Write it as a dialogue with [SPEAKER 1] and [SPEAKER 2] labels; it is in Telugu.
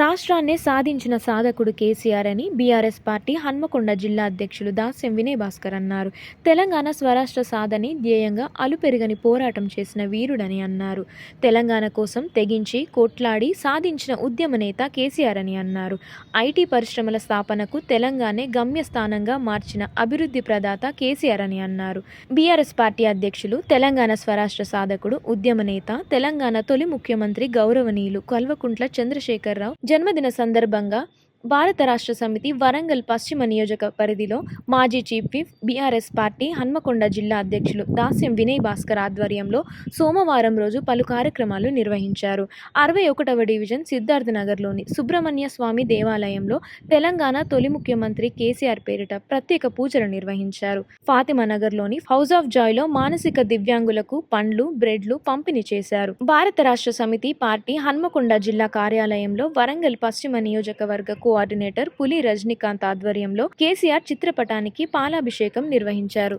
[SPEAKER 1] రాష్ట్రాన్నే సాధించిన సాధకుడు కేసీఆర్ అని బీఆర్ఎస్ పార్టీ హన్మకొండ జిల్లా అధ్యక్షులు దాస్యం వినయ్ భాస్కర్ అన్నారు. తెలంగాణ స్వరాష్ట్ర సాధని ధ్యేయంగా అలుపెరుగని పోరాటం చేసిన వీరుడని అన్నారు. తెలంగాణ కోసం తెగించి కొట్లాడి సాధించిన ఉద్యమ నేత కేసీఆర్ అని అన్నారు. ఐటీ పరిశ్రమల స్థాపనకు తెలంగాణే గమ్యస్థానంగా మార్చిన అభివృద్ధి ప్రదాత కేసీఆర్ అని అన్నారు. బీఆర్ఎస్ పార్టీ అధ్యక్షులు తెలంగాణ స్వరాష్ట్ర సాధకుడు ఉద్యమ నేత తెలంగాణ తొలి ముఖ్యమంత్రి గౌరవనీయులు కల్వకుంట్ల చంద్రశేఖరరావు జన్మదిన సందర్భంగా భారత రాష్ట్ర సమితి వరంగల్ పశ్చిమ నియోజక పరిధిలో మాజీ chief whip BRS party Hanamkonda జిల్లా అధ్యక్షులు దాస్యం వినయ్ భాస్కర్ ఆధ్వర్యంలో సోమవారం రోజు పలు కార్యక్రమాలు నిర్వహించారు. అరవై ఒకటవ డివిజన్ సిద్ధార్థ నగర్లోని సుబ్రహ్మణ్య స్వామి దేవాలయంలో తెలంగాణ తొలి ముఖ్యమంత్రి కేసీఆర్ పేరిట ప్రత్యేక పూజలు నిర్వహించారు. ఫాతిమా నగర్లోని హౌస్ ఆఫ్ జాయ్లో మానసిక దివ్యాంగులకు పండ్లు బ్రెడ్లు పంపిణీ చేశారు. భారత రాష్ట్ర సమితి పార్టీ హన్మకొండ జిల్లా కార్యాలయంలో వరంగల్ పశ్చిమ నియోజకవర్గ కోఆర్డినేటర్ పులి రజనీకాంత్ ఆధ్వర్యంలో కేసీఆర్ చిత్రపటానికి పాలాభిషేకం నిర్వహించారు